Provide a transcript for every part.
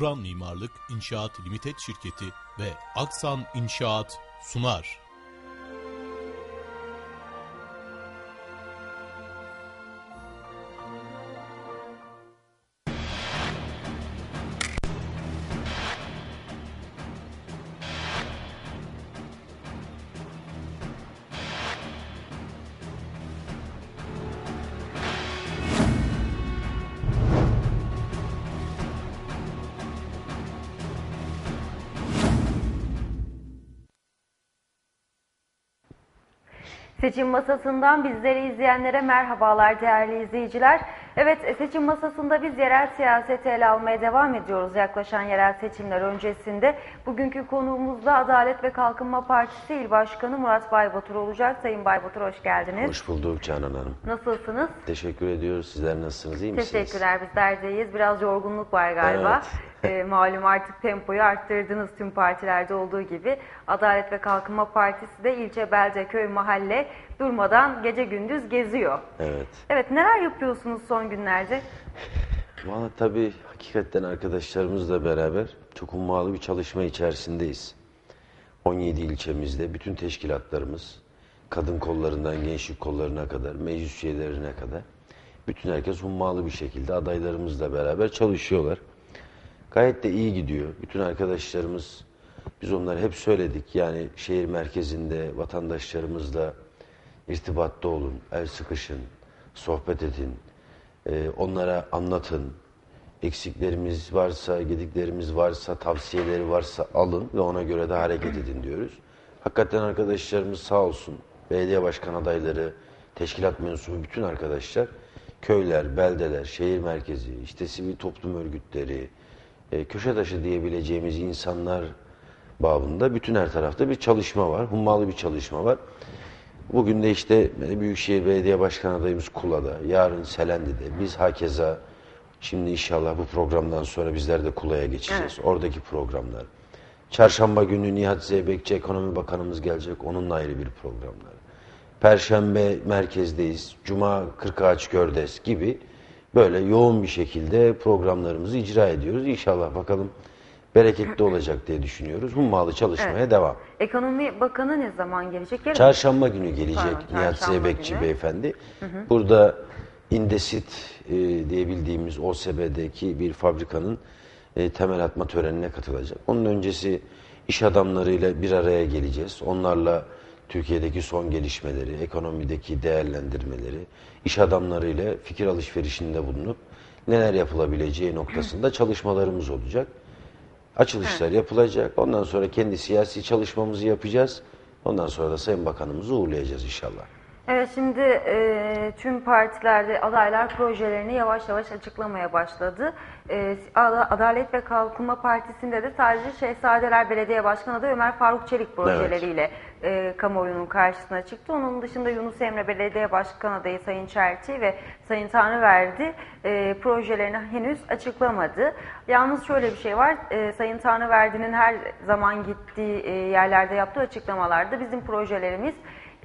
Turan Mimarlık İnşaat Limited Şirketi ve Aksan İnşaat sunar. Seçim masasından bizleri izleyenlere merhabalar değerli izleyiciler. Evet seçim masasında biz yerel siyaseti ele almaya devam ediyoruz yaklaşan yerel seçimler öncesinde. Bugünkü konuğumuz da Adalet ve Kalkınma Partisi İl Başkanı Murat Baybatur olacak. Sayın Baybatur hoş geldiniz. Hoş bulduk Canan Hanım. Nasılsınız? Teşekkür ediyoruz. Sizler nasılsınız? İyi misiniz? Teşekkürler bizler de iyiyiz. Biraz yorgunluk var galiba. Ee, malum artık tempoyu arttırdınız tüm partilerde olduğu gibi. Adalet ve Kalkınma Partisi de ilçe, belde, köy, mahalle durmadan gece gündüz geziyor. Evet. Evet neler yapıyorsunuz son günlerde? Valla tabii hakikaten arkadaşlarımızla beraber çok ummalı bir çalışma içerisindeyiz. 17 ilçemizde bütün teşkilatlarımız, kadın kollarından gençlik kollarına kadar, meclis üyelerine kadar bütün herkes ummalı bir şekilde adaylarımızla beraber çalışıyorlar. Gayet de iyi gidiyor. Bütün arkadaşlarımız, biz onları hep söyledik. Yani şehir merkezinde vatandaşlarımızla irtibatta olun, el sıkışın, sohbet edin, e, onlara anlatın. Eksiklerimiz varsa, gediklerimiz varsa, tavsiyeleri varsa alın ve ona göre de hareket edin diyoruz. Hakikaten arkadaşlarımız sağ olsun, belediye başkan adayları, teşkilat mensubu bütün arkadaşlar, köyler, beldeler, şehir merkezi, işte sivil toplum örgütleri, e, köşe taşı diyebileceğimiz insanlar babında bütün her tarafta bir çalışma var. Hummalı bir çalışma var. Bugün de işte Büyükşehir Belediye Başkan adayımız Kula'da, yarın Selendi'de. Biz hakeza şimdi inşallah bu programdan sonra bizler de Kula'ya geçeceğiz. Oradaki programlar. Çarşamba günü Nihat Zeybekçi Ekonomi Bakanımız gelecek. Onunla ayrı bir programlar. Perşembe merkezdeyiz. Cuma Kırkağaç Gördes gibi böyle yoğun bir şekilde programlarımızı icra ediyoruz. İnşallah bakalım bereketli olacak diye düşünüyoruz. Hummalı çalışmaya Evet. devam. Ekonomi Bakanı ne zaman gelecek? Yarın? Çarşamba günü gelecek Pardon, Nihat çarşamba Zeybekçi günü. beyefendi. Burada Indesit e, diyebildiğimiz OSB'deki bir fabrikanın e, temel atma törenine katılacak. Onun öncesi iş adamlarıyla bir araya geleceğiz. Onlarla Türkiye'deki son gelişmeleri, ekonomideki değerlendirmeleri, iş adamlarıyla fikir alışverişinde bulunup neler yapılabileceği noktasında çalışmalarımız olacak. Açılışlar yapılacak. Ondan sonra kendi siyasi çalışmamızı yapacağız. Ondan sonra da Sayın Bakanımızı uğurlayacağız inşallah. Evet şimdi e, tüm partilerde adaylar projelerini yavaş yavaş açıklamaya başladı. E, Ada- Adalet ve Kalkınma Partisi'nde de sadece Şehzadeler Belediye Başkanı adayı Ömer Faruk Çelik projeleriyle e, kamuoyunun karşısına çıktı. Onun dışında Yunus Emre Belediye Başkan adayı Sayın Çerti ve Sayın Tanrıverdi e, projelerini henüz açıklamadı. Yalnız şöyle bir şey var. E, Sayın Tanrıverdi'nin her zaman gittiği e, yerlerde yaptığı açıklamalarda bizim projelerimiz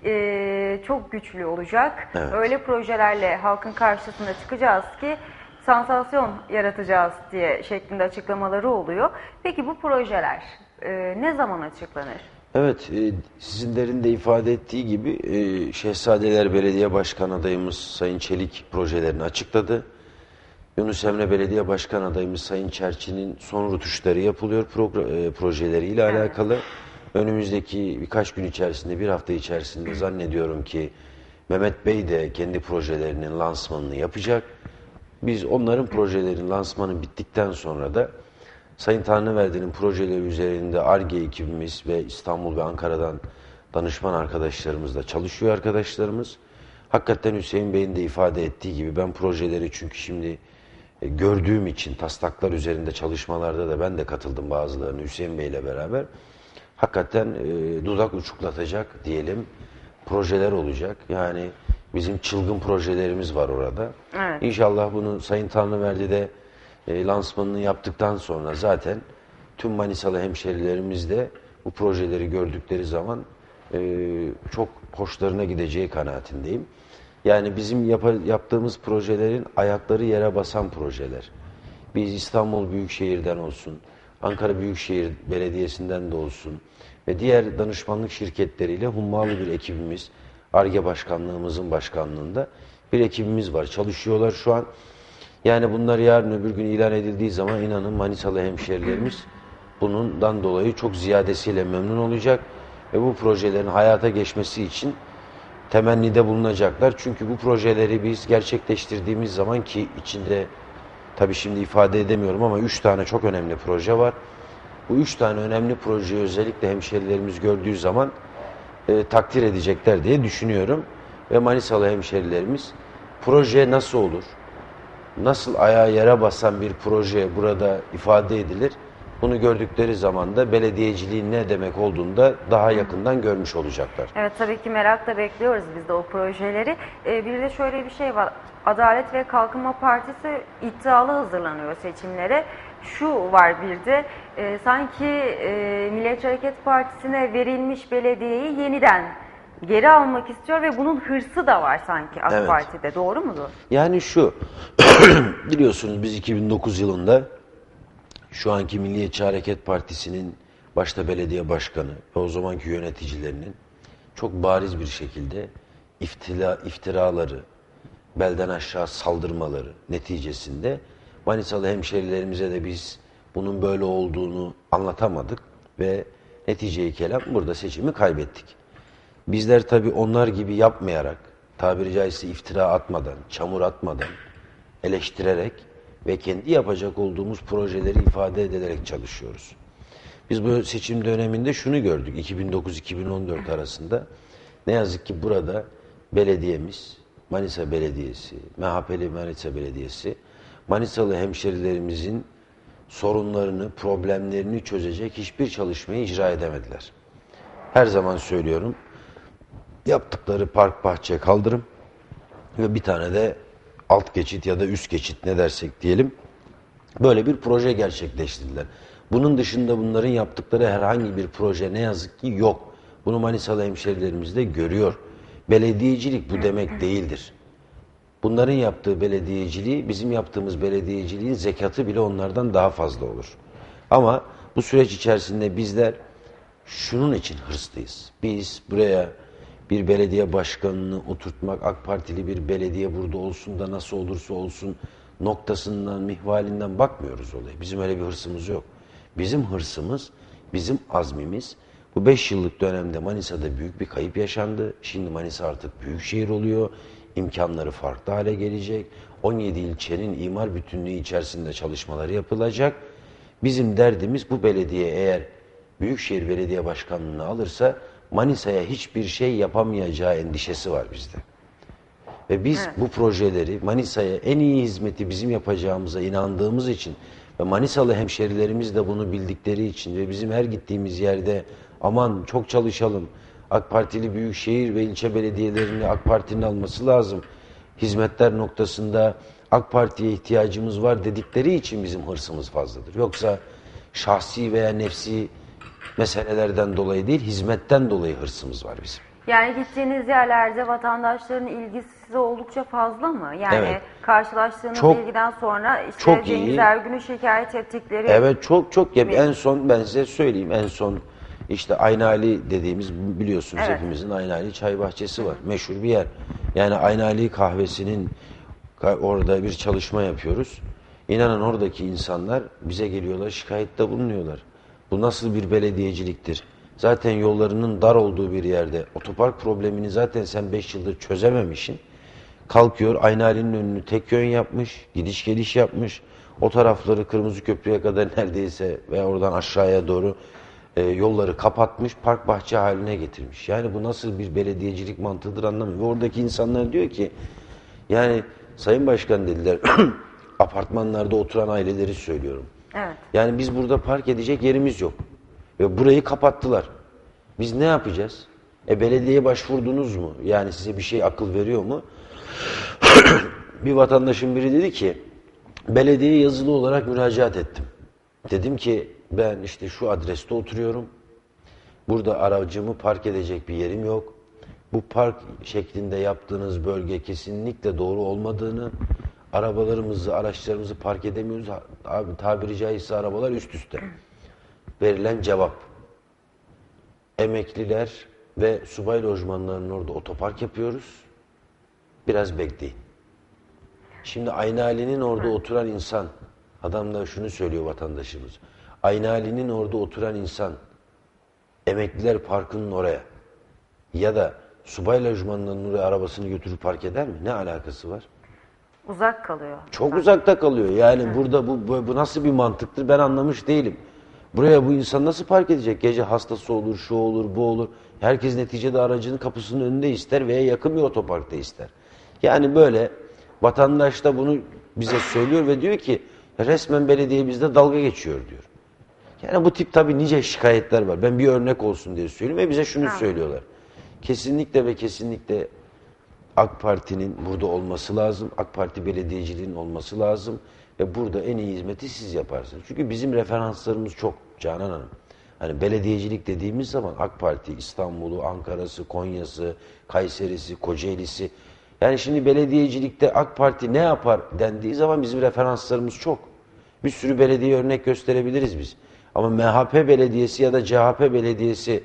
e, çok güçlü olacak. Evet. Öyle projelerle halkın karşısına çıkacağız ki sansasyon yaratacağız diye şeklinde açıklamaları oluyor. Peki bu projeler e, ne zaman açıklanır? Evet, e, sizinlerin de ifade ettiği gibi e, Şehzadeler Belediye Başkan adayımız Sayın Çelik projelerini açıkladı. Yunus Emre Belediye Başkan adayımız Sayın Çerçi'nin son rutuşları yapılıyor e, projeleriyle alakalı. Önümüzdeki birkaç gün içerisinde, bir hafta içerisinde zannediyorum ki Mehmet Bey de kendi projelerinin lansmanını yapacak. Biz onların projelerinin lansmanı bittikten sonra da Sayın Tanrıverdi'nin projeleri üzerinde ARGE ekibimiz ve İstanbul ve Ankara'dan danışman arkadaşlarımızla çalışıyor arkadaşlarımız. Hakikaten Hüseyin Bey'in de ifade ettiği gibi ben projeleri çünkü şimdi e, gördüğüm için taslaklar üzerinde çalışmalarda da ben de katıldım bazılarını Hüseyin Bey'le beraber. Hakikaten e, dudak uçuklatacak diyelim projeler olacak. Yani bizim çılgın projelerimiz var orada. Evet. İnşallah bunu Sayın Tanrıverdi de e, lansmanını yaptıktan sonra zaten tüm Manisalı hemşerilerimiz de bu projeleri gördükleri zaman e, çok hoşlarına gideceği kanaatindeyim. Yani bizim yapa- yaptığımız projelerin ayakları yere basan projeler. Biz İstanbul Büyükşehir'den olsun, Ankara Büyükşehir Belediyesi'nden de olsun ve diğer danışmanlık şirketleriyle hummalı bir ekibimiz, ARGE Başkanlığımızın başkanlığında bir ekibimiz var. Çalışıyorlar şu an. Yani bunlar yarın öbür gün ilan edildiği zaman inanın Manisalı hemşerilerimiz bundan dolayı çok ziyadesiyle memnun olacak ve bu projelerin hayata geçmesi için temennide bulunacaklar. Çünkü bu projeleri biz gerçekleştirdiğimiz zaman ki içinde tabii şimdi ifade edemiyorum ama üç tane çok önemli proje var. Bu üç tane önemli projeyi özellikle hemşerilerimiz gördüğü zaman e, takdir edecekler diye düşünüyorum. Ve Manisalı hemşerilerimiz proje nasıl olur? Nasıl ayağa yere basan bir proje burada ifade edilir? Bunu gördükleri zaman da belediyeciliğin ne demek olduğunu da daha yakından görmüş olacaklar. Evet tabii ki merakla bekliyoruz biz de o projeleri. Ee, bir de şöyle bir şey var. Adalet ve Kalkınma Partisi iddialı hazırlanıyor seçimlere. Şu var bir de e, sanki e, Milliyetçi Hareket Partisi'ne verilmiş belediyeyi yeniden geri almak istiyor ve bunun hırsı da var sanki AK Evet. Parti'de. Doğru mudur? Yani şu, biliyorsunuz biz 2009 yılında şu anki Milliyetçi Hareket Partisi'nin başta belediye başkanı ve o zamanki yöneticilerinin çok bariz bir şekilde iftila, iftiraları, belden aşağı saldırmaları neticesinde Manisalı hemşerilerimize de biz bunun böyle olduğunu anlatamadık ve neticeyi kelam burada seçimi kaybettik. Bizler tabii onlar gibi yapmayarak, tabiri caizse iftira atmadan, çamur atmadan, eleştirerek ve kendi yapacak olduğumuz projeleri ifade edilerek çalışıyoruz. Biz bu seçim döneminde şunu gördük 2009-2014 arasında. Ne yazık ki burada belediyemiz, Manisa Belediyesi, MHP'li Manisa Belediyesi, Manisalı hemşerilerimizin sorunlarını, problemlerini çözecek hiçbir çalışmayı icra edemediler. Her zaman söylüyorum, yaptıkları park bahçe kaldırım ve bir tane de alt geçit ya da üst geçit ne dersek diyelim böyle bir proje gerçekleştirdiler. Bunun dışında bunların yaptıkları herhangi bir proje ne yazık ki yok. Bunu Manisalı hemşerilerimiz de görüyor. Belediyecilik bu demek değildir. Bunların yaptığı belediyeciliği bizim yaptığımız belediyeciliğin zekatı bile onlardan daha fazla olur. Ama bu süreç içerisinde bizler şunun için hırslıyız. Biz buraya bir belediye başkanını oturtmak, AK Partili bir belediye burada olsun da nasıl olursa olsun noktasından, mihvalinden bakmıyoruz olaya. Bizim öyle bir hırsımız yok. Bizim hırsımız, bizim azmimiz bu 5 yıllık dönemde Manisa'da büyük bir kayıp yaşandı. Şimdi Manisa artık büyük şehir oluyor. İmkanları farklı hale gelecek. 17 ilçenin imar bütünlüğü içerisinde çalışmaları yapılacak. Bizim derdimiz bu belediye eğer Büyükşehir Belediye Başkanlığı'nı alırsa Manisa'ya hiçbir şey yapamayacağı endişesi var bizde. Ve biz bu projeleri Manisa'ya en iyi hizmeti bizim yapacağımıza inandığımız için ve Manisalı hemşerilerimiz de bunu bildikleri için ve bizim her gittiğimiz yerde aman çok çalışalım. AK Partili büyükşehir ve ilçe belediyelerini AK Parti'nin alması lazım. Hizmetler noktasında AK Parti'ye ihtiyacımız var dedikleri için bizim hırsımız fazladır. Yoksa şahsi veya nefsi meselelerden dolayı değil, hizmetten dolayı hırsımız var bizim. Yani gittiğiniz yerlerde vatandaşların ilgisi size oldukça fazla mı? Yani Evet. karşılaştığınız Çok- ilgiden sonra işte çok Cengiz iyi. Ergün'ü şikayet ettikleri Evet çok çok ya en son ben size söyleyeyim en son işte Aynali dediğimiz biliyorsunuz Evet. hepimizin Aynali çay bahçesi var. Meşhur bir yer. Yani Aynali kahvesinin ka- orada bir çalışma yapıyoruz. İnanın oradaki insanlar bize geliyorlar şikayette bulunuyorlar. Bu nasıl bir belediyeciliktir? Zaten yollarının dar olduğu bir yerde otopark problemini zaten sen 5 yıldır çözememişsin. Kalkıyor Aynali'nin önünü tek yön yapmış, gidiş geliş yapmış. O tarafları Kırmızı Köprü'ye kadar neredeyse ve oradan aşağıya doğru e, yolları kapatmış, park bahçe haline getirmiş. Yani bu nasıl bir belediyecilik mantığıdır anlamıyorum. Ve oradaki insanlar diyor ki, yani Sayın Başkan dediler, apartmanlarda oturan aileleri söylüyorum. Evet. Yani biz burada park edecek yerimiz yok. Ve burayı kapattılar. Biz ne yapacağız? E belediyeye başvurdunuz mu? Yani size bir şey akıl veriyor mu? bir vatandaşın biri dedi ki belediyeye yazılı olarak müracaat ettim. Dedim ki ben işte şu adreste oturuyorum. Burada aracımı park edecek bir yerim yok. Bu park şeklinde yaptığınız bölge kesinlikle doğru olmadığını, Arabalarımızı, araçlarımızı park edemiyoruz. Abi tabiri caizse arabalar üst üste. Verilen cevap. Emekliler ve subay lojmanlarının orada otopark yapıyoruz. Biraz bekleyin. Şimdi Aynali'nin orada oturan insan, adam da şunu söylüyor vatandaşımız. Aynali'nin orada oturan insan, emekliler parkının oraya ya da subay lojmanlarının oraya arabasını götürüp park eder mi? Ne alakası var? Uzak kalıyor. Çok uzakta kalıyor. Yani burada bu, bu, bu nasıl bir mantıktır ben anlamış değilim. Buraya bu insan nasıl park edecek? Gece hastası olur, şu olur, bu olur. Herkes neticede aracının kapısının önünde ister veya yakın bir otoparkta ister. Yani böyle vatandaş da bunu bize söylüyor ve diyor ki resmen belediye bizde dalga geçiyor diyor. Yani bu tip tabii nice şikayetler var. Ben bir örnek olsun diye söylüyorum ve bize şunu söylüyorlar. Kesinlikle ve kesinlikle AK Parti'nin burada olması lazım. AK Parti belediyeciliğinin olması lazım. Ve burada en iyi hizmeti siz yaparsınız. Çünkü bizim referanslarımız çok Canan Hanım. Hani belediyecilik dediğimiz zaman AK Parti İstanbul'u, Ankara'sı, Konya'sı, Kayseri'si, Kocaeli'si. Yani şimdi belediyecilikte AK Parti ne yapar dendiği zaman bizim referanslarımız çok. Bir sürü belediye örnek gösterebiliriz biz. Ama MHP belediyesi ya da CHP belediyesi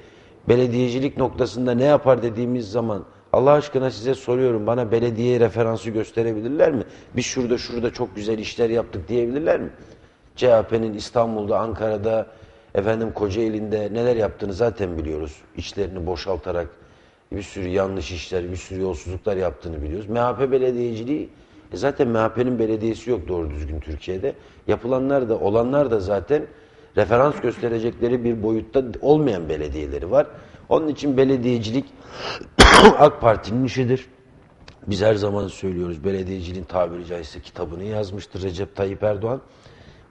belediyecilik noktasında ne yapar dediğimiz zaman Allah aşkına size soruyorum bana belediye referansı gösterebilirler mi? Biz şurada şurada çok güzel işler yaptık diyebilirler mi? CHP'nin İstanbul'da, Ankara'da, efendim Kocaeli'nde neler yaptığını zaten biliyoruz. İçlerini boşaltarak bir sürü yanlış işler, bir sürü yolsuzluklar yaptığını biliyoruz. MHP belediyeciliği e zaten MHP'nin belediyesi yok doğru düzgün Türkiye'de. Yapılanlar da olanlar da zaten referans gösterecekleri bir boyutta olmayan belediyeleri var. Onun için belediyecilik AK Parti'nin işidir. Biz her zaman söylüyoruz belediyeciliğin tabiri caizse kitabını yazmıştır Recep Tayyip Erdoğan.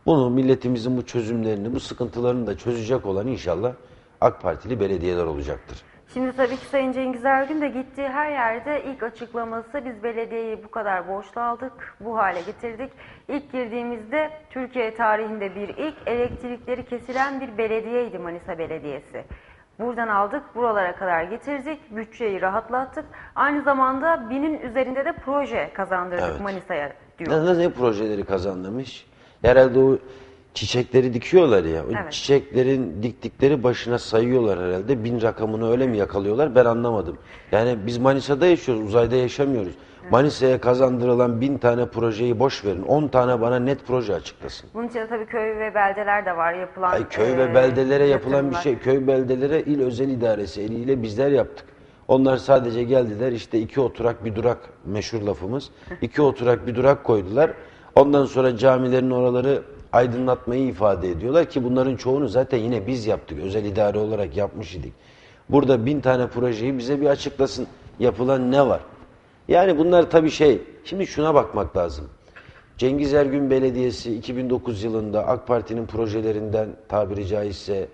Bunu milletimizin bu çözümlerini, bu sıkıntılarını da çözecek olan inşallah AK Partili belediyeler olacaktır. Şimdi tabii ki Sayın Cengiz Ergün de gittiği her yerde ilk açıklaması biz belediyeyi bu kadar borçlu aldık, bu hale getirdik. İlk girdiğimizde Türkiye tarihinde bir ilk elektrikleri kesilen bir belediyeydi Manisa Belediyesi. Buradan aldık, buralara kadar getirdik, bütçeyi rahatlattık. Aynı zamanda binin üzerinde de proje kazandırdık Evet. Manisa'ya diyor. Ne, ne, projeleri kazanmış? Herhalde o çiçekleri dikiyorlar ya. O Evet. çiçeklerin diktikleri başına sayıyorlar herhalde. Bin rakamını öyle mi yakalıyorlar ben anlamadım. Yani biz Manisa'da yaşıyoruz, uzayda yaşamıyoruz. Manisa'ya kazandırılan bin tane projeyi boş verin. On tane bana net proje açıklasın. Bunun içinde tabii köy ve beldeler de var yapılan. Ay köy eee, ve beldelere yapılan bir yatırımlar. şey. Köy beldelere il özel idaresi eliyle bizler yaptık. Onlar sadece geldiler işte iki oturak bir durak meşhur lafımız. İki oturak bir durak koydular. Ondan sonra camilerin oraları aydınlatmayı ifade ediyorlar ki bunların çoğunu zaten yine biz yaptık. Özel idare olarak yapmış idik. Burada bin tane projeyi bize bir açıklasın. Yapılan ne var? Yani bunlar tabii şey. Şimdi şuna bakmak lazım. Cengiz Ergün Belediyesi 2009 yılında AK Parti'nin projelerinden tabiri caizse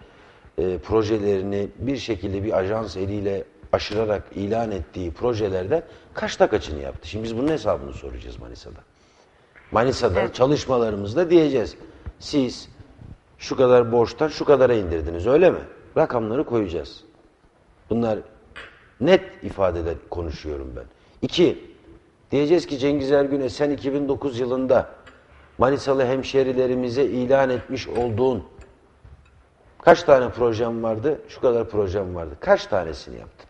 e, projelerini bir şekilde bir ajans eliyle aşırarak ilan ettiği projelerde kaçta kaçını yaptı? Şimdi biz bunun hesabını soracağız Manisa'da. Manisa'da çalışmalarımızda diyeceğiz. Siz şu kadar borçtan şu kadara indirdiniz öyle mi? Rakamları koyacağız. Bunlar net ifadeler konuşuyorum ben. İki, diyeceğiz ki Cengiz Ergün'e sen 2009 yılında Manisalı hemşerilerimize ilan etmiş olduğun kaç tane projem vardı? Şu kadar projem vardı. Kaç tanesini yaptın?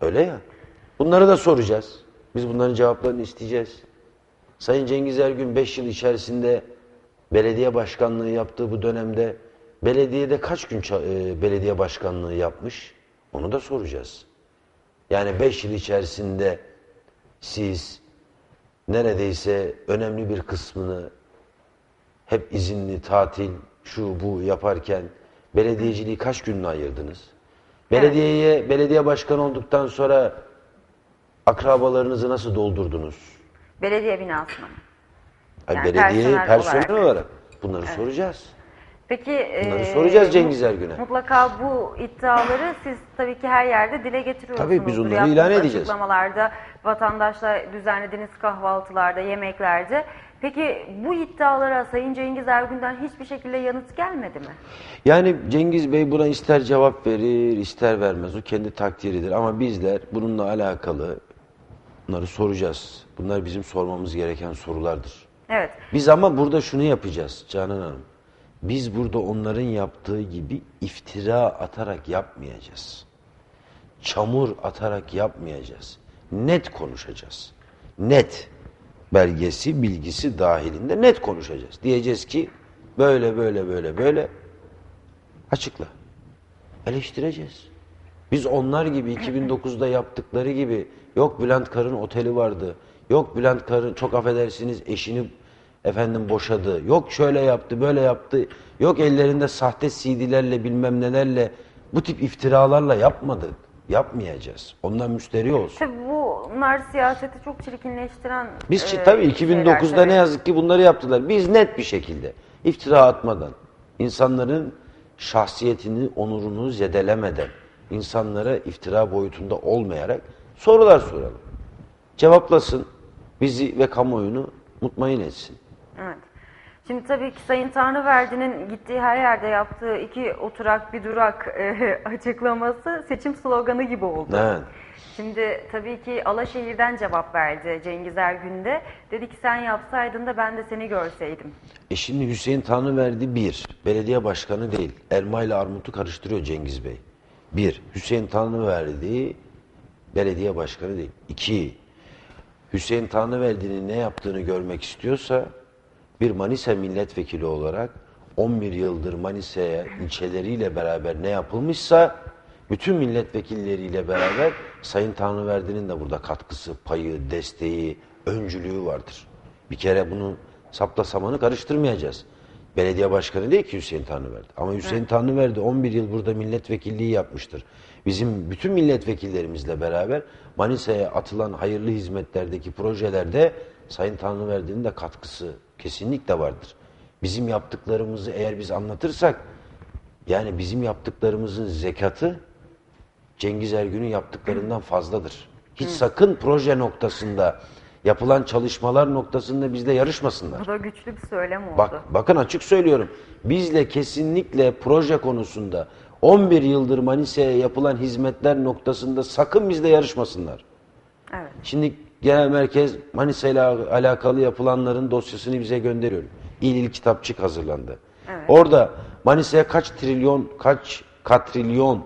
Öyle ya. Bunları da soracağız. Biz bunların cevaplarını isteyeceğiz. Sayın Cengiz Ergün 5 yıl içerisinde belediye başkanlığı yaptığı bu dönemde belediyede kaç gün e, belediye başkanlığı yapmış? Onu da soracağız. Yani 5 yıl içerisinde siz neredeyse önemli bir kısmını hep izinli, tatil, şu bu yaparken belediyeciliği kaç gününe ayırdınız? Belediyeye, belediye başkanı olduktan sonra akrabalarınızı nasıl doldurdunuz? Belediye binasına. Ay Yani belediye personel personel olarak, olarak. bunları soracağız. Peki Bunları eee, soracağız Cengiz Ergün'e. Mutlaka bu iddiaları siz tabii ki her yerde dile getiriyorsunuz. Tabii biz onları ilan edeceğiz. Açıklamalarda, vatandaşla düzenlediğiniz kahvaltılarda, yemeklerde. Peki bu iddialara Sayın Cengiz Ergün'den hiçbir şekilde yanıt gelmedi mi? Yani Cengiz Bey buna ister cevap verir, ister vermez. O kendi takdiridir. Ama bizler bununla alakalı Bunları soracağız. Bunlar bizim sormamız gereken sorulardır. Evet. Biz ama burada şunu yapacağız Canan Hanım. Biz burada onların yaptığı gibi iftira atarak yapmayacağız. Çamur atarak yapmayacağız. Net konuşacağız. Net belgesi, bilgisi dahilinde net konuşacağız. Diyeceğiz ki böyle böyle böyle böyle açıkla. Eleştireceğiz. Biz onlar gibi 2009'da yaptıkları gibi yok Bülent Karın oteli vardı. Yok Bülent Karın çok affedersiniz eşini efendim boşadı. Yok şöyle yaptı böyle yaptı. Yok ellerinde sahte CD'lerle bilmem nelerle bu tip iftiralarla yapmadık. Yapmayacağız. Ondan müsteri olsun. Tabii bunlar siyaseti çok çirkinleştiren Biz e, tabii şeyler 2009'da tabii. ne yazık ki bunları yaptılar. Biz net bir şekilde iftira atmadan, insanların şahsiyetini, onurunu zedelemeden, insanlara iftira boyutunda olmayarak sorular soralım. Cevaplasın, bizi ve kamuoyunu mutmain etsin. Evet. Şimdi tabii ki Sayın Tanrıverdi'nin gittiği her yerde yaptığı iki oturak bir durak e, açıklaması seçim sloganı gibi oldu. Evet. Şimdi tabii ki Alaşehir'den cevap verdi Cengiz Ergün de. Dedi ki sen yapsaydın da ben de seni görseydim. E şimdi Hüseyin Tanrıverdi bir, belediye başkanı değil. Elma ile armutu karıştırıyor Cengiz Bey. Bir, Hüseyin Tanrıverdi belediye başkanı değil. İki, Hüseyin Tanrıverdi'nin ne yaptığını görmek istiyorsa bir Manisa milletvekili olarak 11 yıldır Manisa'ya ilçeleriyle beraber ne yapılmışsa bütün milletvekilleriyle beraber Sayın Tanrıverdi'nin de burada katkısı, payı, desteği, öncülüğü vardır. Bir kere bunu sapla samanı karıştırmayacağız. Belediye başkanı değil ki Hüseyin Tanrıverdi. Ama Hüseyin Tanrıverdi 11 yıl burada milletvekilliği yapmıştır. Bizim bütün milletvekillerimizle beraber Manisa'ya atılan hayırlı hizmetlerdeki projelerde Sayın Tanrıverdi'nin de katkısı kesinlikle vardır. Bizim yaptıklarımızı eğer biz anlatırsak yani bizim yaptıklarımızın zekatı Cengiz Ergün'ün yaptıklarından fazladır. Hiç sakın proje noktasında yapılan çalışmalar noktasında bizle yarışmasınlar. Bu da güçlü bir söylem oldu. Bak, bakın açık söylüyorum. Bizle kesinlikle proje konusunda 11 yıldır Manisa'ya yapılan hizmetler noktasında sakın bizle yarışmasınlar. Evet. Şimdi genel merkez Manisa ile alakalı yapılanların dosyasını bize gönderiyor. İl il kitapçık hazırlandı. Orada Manisa'ya kaç trilyon, kaç katrilyon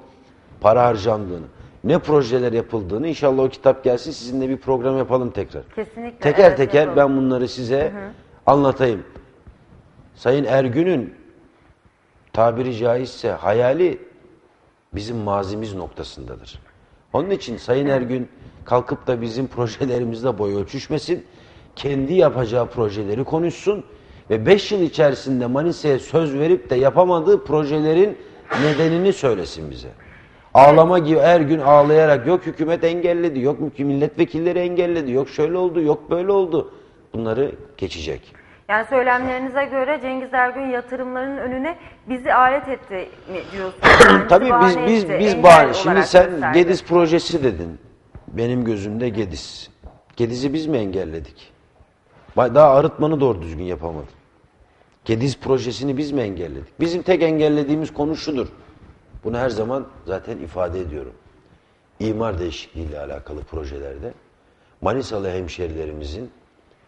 para harcandığını, ne projeler yapıldığını inşallah o kitap gelsin sizinle bir program yapalım tekrar. Kesinlikle, Teker evet, teker yapalım. ben bunları size anlatayım. Sayın Ergün'ün tabiri caizse hayali bizim mazimiz noktasındadır. Onun için Sayın Ergün kalkıp da bizim projelerimizle boy ölçüşmesin. Kendi yapacağı projeleri konuşsun ve 5 yıl içerisinde Manisa'ya söz verip de yapamadığı projelerin nedenini söylesin bize. Ağlama gibi her gün ağlayarak yok hükümet engelledi, yok milletvekilleri engelledi, yok şöyle oldu, yok böyle oldu. Bunları geçecek. Yani söylemlerinize göre Cengiz Ergün yatırımların önüne bizi alet etti mi diyorsunuz? Yani Tabii biz biz etti, biz bahane. Şimdi sen gösterdi. Gediz projesi dedin. Benim gözümde Gediz. Gediz'i biz mi engelledik? Daha arıtmanı doğru düzgün yapamadık. Gediz projesini biz mi engelledik? Bizim tek engellediğimiz konu şudur. Bunu her zaman zaten ifade ediyorum. İmar değişikliği ile alakalı projelerde Manisalı hemşerilerimizin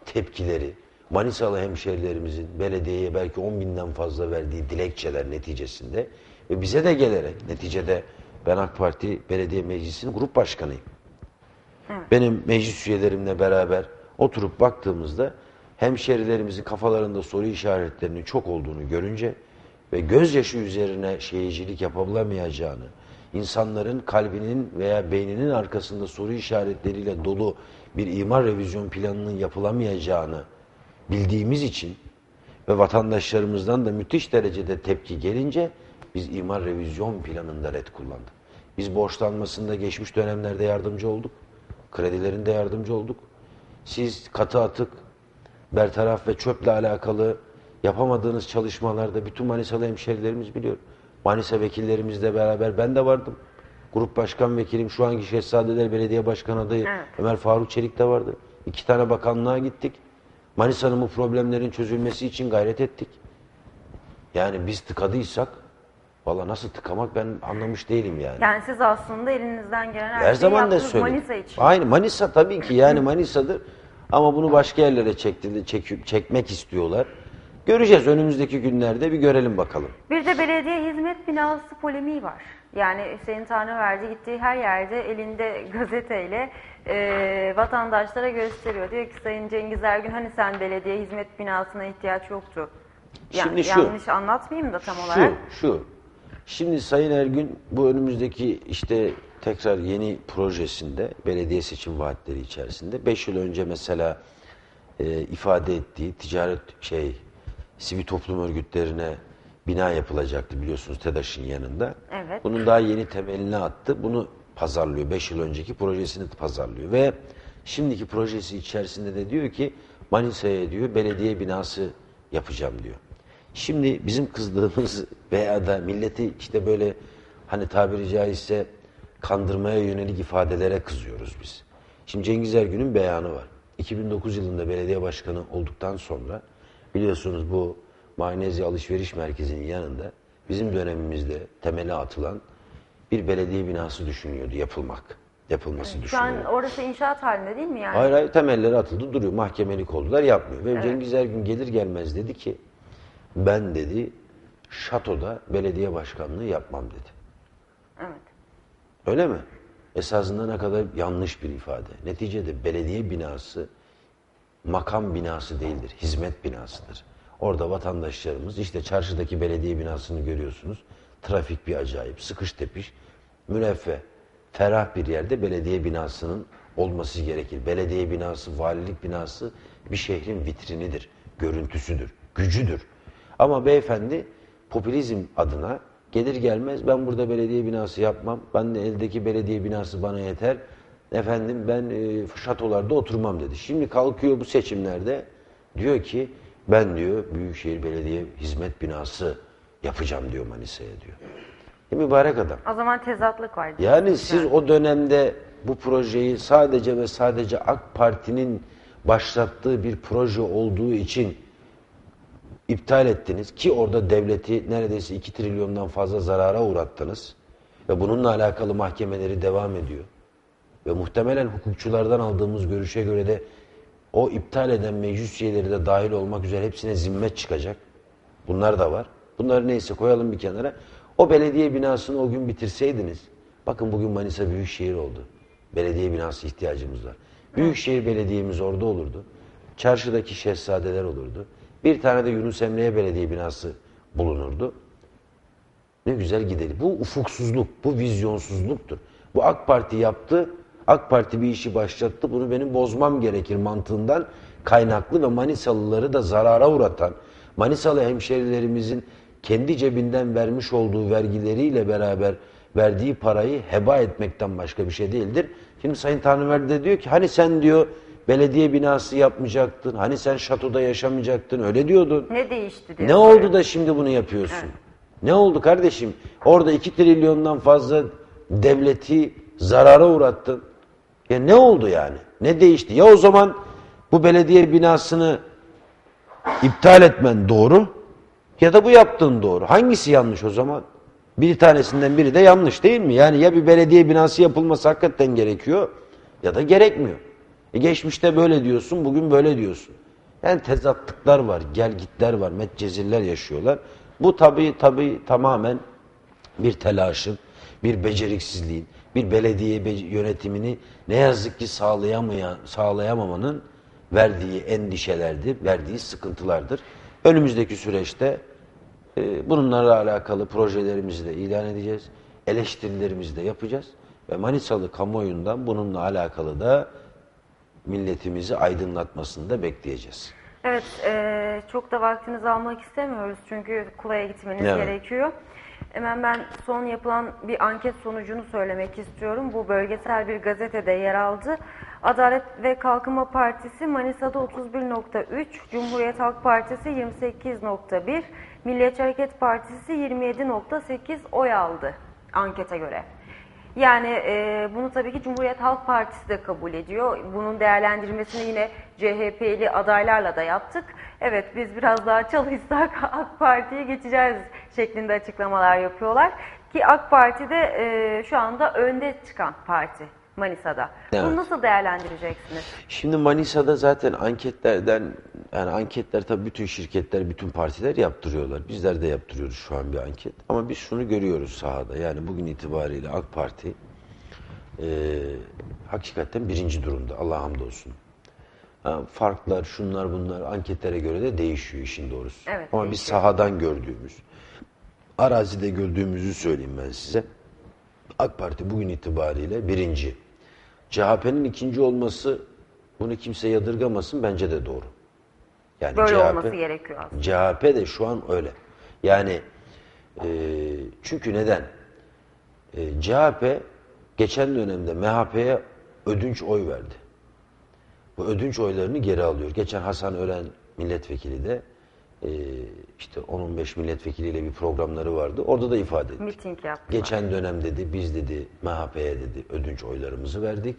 tepkileri, Manisalı hemşerilerimizin belediyeye belki 10 binden fazla verdiği dilekçeler neticesinde ve bize de gelerek neticede ben AK Parti Belediye Meclisi'nin grup başkanıyım. Benim meclis üyelerimle beraber oturup baktığımızda hemşerilerimizin kafalarında soru işaretlerinin çok olduğunu görünce ve gözyaşı üzerine şehircilik yapılamayacağını, insanların kalbinin veya beyninin arkasında soru işaretleriyle dolu bir imar revizyon planının yapılamayacağını bildiğimiz için ve vatandaşlarımızdan da müthiş derecede tepki gelince biz imar revizyon planında red kullandık. Biz borçlanmasında geçmiş dönemlerde yardımcı olduk. Kredilerinde yardımcı olduk. Siz katı atık, bertaraf ve çöple alakalı yapamadığınız çalışmalarda bütün Manisalı hemşerilerimiz biliyor. Manisa vekillerimizle beraber ben de vardım. Grup başkan vekilim şu anki Şehzadeler Belediye Başkan adayı Evet. Ömer Faruk Çelik de vardı. İki tane bakanlığa gittik. Manisa'nın bu problemlerin çözülmesi için gayret ettik. Yani biz tıkadıysak Valla nasıl tıkamak ben anlamış değilim yani. Yani siz aslında elinizden gelen her, Her şeyi zaman da söyledim. Manisa için. Aynı Manisa tabii ki yani Manisa'dır. Ama bunu başka yerlere çekti, çek, çekmek istiyorlar. Göreceğiz önümüzdeki günlerde bir görelim bakalım. Bir de belediye hizmet binası polemiği var. Yani Hüseyin Tanrıverdi gittiği her yerde elinde gazeteyle e, vatandaşlara gösteriyor. Diyor ki Sayın Cengiz Ergün hani sen belediye hizmet binasına ihtiyaç yoktu. Ya- Şimdi şu- Yanlış anlatmayayım da tam olarak. Şu, şu. Şimdi Sayın Ergün bu önümüzdeki işte tekrar yeni projesinde belediye seçim vaatleri içerisinde 5 yıl önce mesela e, ifade ettiği ticaret şey sivil toplum örgütlerine bina yapılacaktı biliyorsunuz TEDAŞ'ın yanında. Evet. Bunun daha yeni temelini attı. Bunu pazarlıyor. 5 yıl önceki projesini pazarlıyor. Ve şimdiki projesi içerisinde de diyor ki Manisa'ya diyor belediye binası yapacağım diyor. Şimdi bizim kızdığımız veya da milleti işte böyle hani tabiri caizse kandırmaya yönelik ifadelere kızıyoruz biz. Şimdi Cengiz Ergün'ün beyanı var. 2009 yılında belediye başkanı olduktan sonra biliyorsunuz bu Maynezi Alışveriş Merkezi'nin yanında bizim dönemimizde temeli atılan bir belediye binası düşünüyordu yapılmak. Yapılması Şu düşünüyordu. an orası inşaat halinde değil mi yani? Hayır hayır temelleri atıldı duruyor. Mahkemelik oldular yapmıyor. Ve Cengiz Ergün gelir gelmez dedi ki ben dedi şatoda belediye başkanlığı yapmam dedi. Evet. Öyle mi? Esasında ne kadar yanlış bir ifade. Neticede belediye binası makam binası değildir, hizmet binasıdır. Orada vatandaşlarımız işte çarşıdaki belediye binasını görüyorsunuz. Trafik bir acayip, sıkış tepiş, müreffeh, ferah bir yerde belediye binasının olması gerekir. Belediye binası, valilik binası bir şehrin vitrinidir, görüntüsüdür, gücüdür. Ama beyefendi popülizm adına gelir gelmez ben burada belediye binası yapmam. Ben de eldeki belediye binası bana yeter. Efendim ben e, şatolarda oturmam dedi. Şimdi kalkıyor bu seçimlerde diyor ki ben diyor Büyükşehir Belediye Hizmet Binası yapacağım diyor Manisa'ya diyor. E, mübarek adam. O zaman tezatlık var. Yani siz o dönemde bu projeyi sadece ve sadece AK Parti'nin başlattığı bir proje olduğu için iptal ettiniz ki orada devleti neredeyse 2 trilyondan fazla zarara uğrattınız ve bununla alakalı mahkemeleri devam ediyor. Ve muhtemelen hukukçulardan aldığımız görüşe göre de o iptal eden meclis üyeleri de dahil olmak üzere hepsine zimmet çıkacak. Bunlar da var. Bunları neyse koyalım bir kenara. O belediye binasını o gün bitirseydiniz. Bakın bugün Manisa Büyükşehir oldu. Belediye binası ihtiyacımız var. Büyükşehir Belediye'miz orada olurdu. Çarşıdaki şehzadeler olurdu. Bir tane de Yunus Emre'ye belediye binası bulunurdu. Ne güzel gidelim. Bu ufuksuzluk, bu vizyonsuzluktur. Bu AK Parti yaptı, AK Parti bir işi başlattı, bunu benim bozmam gerekir mantığından kaynaklı ve Manisalıları da zarara uğratan, Manisalı hemşerilerimizin kendi cebinden vermiş olduğu vergileriyle beraber verdiği parayı heba etmekten başka bir şey değildir. Şimdi Sayın Tanrıverdi de diyor ki hani sen diyor belediye binası yapmayacaktın, hani sen şatoda yaşamayacaktın öyle diyordun. Ne değişti diyor. Ne oldu da şimdi bunu yapıyorsun? Ne oldu kardeşim? Orada 2 trilyondan fazla devleti zarara uğrattın. Ya ne oldu yani? Ne değişti? Ya o zaman bu belediye binasını iptal etmen doğru ya da bu yaptığın doğru. Hangisi yanlış o zaman? Bir tanesinden biri de yanlış değil mi? Yani ya bir belediye binası yapılması hakikaten gerekiyor ya da gerekmiyor. E geçmişte böyle diyorsun, bugün böyle diyorsun. Yani tezatlıklar var, gelgitler var, metcezirler yaşıyorlar. Bu tabii tabii tamamen bir telaşın, bir beceriksizliğin, bir belediye be- yönetimini ne yazık ki sağlayamayan, sağlayamamanın verdiği endişelerdir, verdiği sıkıntılardır. Önümüzdeki süreçte e, bununla alakalı projelerimizi de ilan edeceğiz. Eleştirilerimizi de yapacağız. Ve Manisalı kamuoyundan bununla alakalı da milletimizi aydınlatmasını da bekleyeceğiz. Evet, e, çok da vaktinizi almak istemiyoruz çünkü Kula'ya gitmeniz Evet. gerekiyor. Hemen ben son yapılan bir anket sonucunu söylemek istiyorum. Bu bölgesel bir gazetede yer aldı. Adalet ve Kalkınma Partisi Manisa'da 31.3, Cumhuriyet Halk Partisi 28.1, Milliyetçi Hareket Partisi 27.8 oy aldı ankete göre. Yani e, bunu tabii ki Cumhuriyet Halk Partisi de kabul ediyor. Bunun değerlendirmesini yine CHP'li adaylarla da yaptık. Evet biz biraz daha çalışsak AK Parti'ye geçeceğiz şeklinde açıklamalar yapıyorlar. Ki AK Parti de e, şu anda önde çıkan parti Manisa'da. Evet. Bunu nasıl değerlendireceksiniz? Şimdi Manisa'da zaten anketlerden yani anketler tabii bütün şirketler, bütün partiler yaptırıyorlar. Bizler de yaptırıyoruz şu an bir anket. Ama biz şunu görüyoruz sahada. Yani bugün itibariyle AK Parti e, hakikaten birinci durumda. Allah hamdolsun. Ha, farklar, şunlar bunlar anketlere göre de değişiyor işin doğrusu. Evet, Ama biz değişiyor. sahadan gördüğümüz, arazide gördüğümüzü söyleyeyim ben size. AK Parti bugün itibariyle birinci. CHP'nin ikinci olması bunu kimse yadırgamasın bence de doğru. Yani Böyle CHP olması gerekiyor aslında. CHP de şu an öyle. Yani e, çünkü neden? E, CHP geçen dönemde MHP'ye ödünç oy verdi. Bu ödünç oylarını geri alıyor. Geçen Hasan Ören milletvekili de e, işte 10-15 milletvekiliyle bir programları vardı. Orada da ifade etti. Miting yaptılar. Geçen dönem dedi biz dedi MHP'ye dedi ödünç oylarımızı verdik.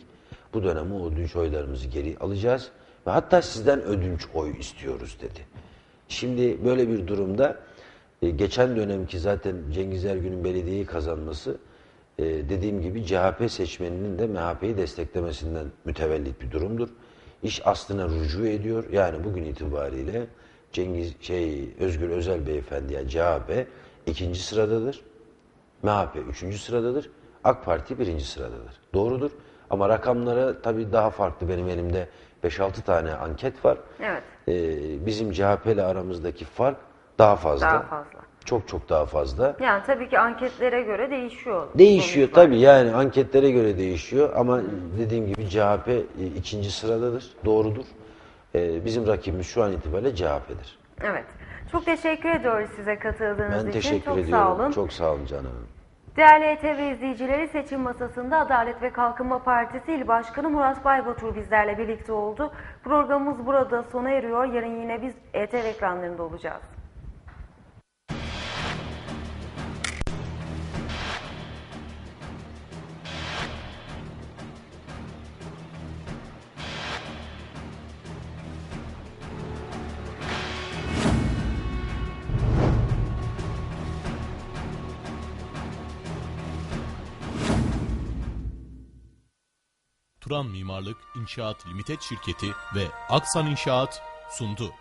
Bu dönem o ödünç oylarımızı geri alacağız ve hatta sizden ödünç oy istiyoruz dedi. Şimdi böyle bir durumda e, geçen dönemki zaten Cengiz Ergün'ün belediyeyi kazanması e, dediğim gibi CHP seçmeninin de MHP'yi desteklemesinden mütevellit bir durumdur. İş aslına rücu ediyor. Yani bugün itibariyle Cengiz şey Özgür Özel beyefendi yani CHP ikinci sıradadır. MHP üçüncü sıradadır. AK Parti birinci sıradadır. Doğrudur. Ama rakamlara tabii daha farklı. Benim elimde 5-6 tane anket var. Evet. Ee, bizim CHP ile aramızdaki fark daha fazla. Daha fazla. Çok çok daha fazla. Yani tabii ki anketlere göre değişiyor. Değişiyor sonuçlar. tabii yani anketlere göre değişiyor ama dediğim gibi CHP e, ikinci sıradadır. Doğrudur. Ee, bizim rakibimiz şu an itibariyle CHP'dir. Evet. Çok teşekkür ediyoruz size katıldığınız Ben için. teşekkür Çok ediyorum. sağ olun. Çok sağ olun canım. Değerli ETV izleyicileri seçim masasında Adalet ve Kalkınma Partisi İl Başkanı Murat Baybatur bizlerle birlikte oldu. Programımız burada sona eriyor. Yarın yine biz ETV ekranlarında olacağız. Turan Mimarlık İnşaat Limited Şirketi ve Aksan İnşaat sundu.